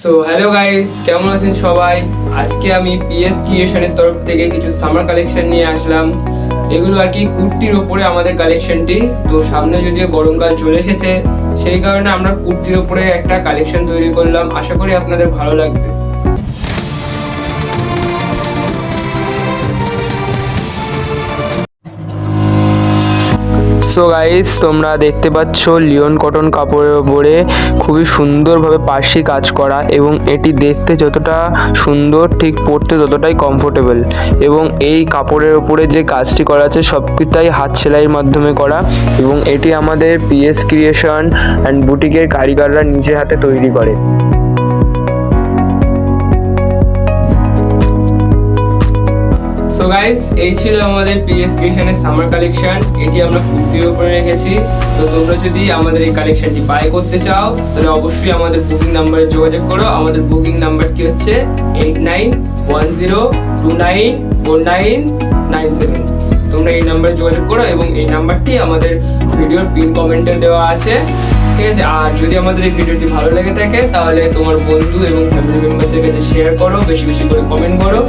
So hello guys কেমন আছেন সবাই? আজকে আমি পিএস ক্রিয়েশনের তরফ থেকে কিছু সামার কালেকশন নিয়ে আসলাম। এগুলো আর কি কুর্তির ওপরে আমাদের কালেকশনটি তো সামনে যদিও গরমকাল চলে এসেছে, সেই কারণে আমরা কুর্তির ওপরে একটা কালেকশন তৈরি করলাম। আশা করি আপনাদের ভালো লাগবে। সো গাইস তোমরা দেখতে পাচ্ছ লিওন কটন কাপড়ের ওপরে খুবই সুন্দরভাবে পার্সি কাজ করা এবং এটি দেখতে যতটা সুন্দর, ঠিক পরতে ততটাই কমফোর্টেবল এবং এই কাপড়ের ওপরে যে কাজটি করা আছে সবকিছুটাই হাত সেলাইয়ের মাধ্যমে করা এবং এটি আমাদের পিএস ক্রিয়েশন অ্যান্ড বুটিকের কারিগররা নিজে হাতে তৈরি করে। সো গাইস এই ছিল আমাদের পিএস ক্রিয়েশনের সামার কালেকশন এটি আমরা কুর্তির উপরে রেখেছি। তো তোমরা যদি আমাদের এই কালেকশনটি বাই করতে চাও, তাহলে অবশ্যই আমাদের বুকিং নাম্বারে যোগাযোগ করো। আমাদের বুকিং নাম্বারটি হচ্ছে? Eight nine one zero two nine four nine nine seven তোমরা এই নাম্বারে যোগাযোগ করো এবং এই নাম্বারটি আমাদের ভিডিওর পিন কমেন্টে দেওয়া আছে। ঠিক আছে? আর যদি আমাদের এই ভিডিওটি ভালো লেগে থাকে, তাহলে তোমার বন্ধু এবং ফ্যামিলি মেম্বারদের কাছে শেয়ার করো। বেশি বেশি করে কমেন্ট করো।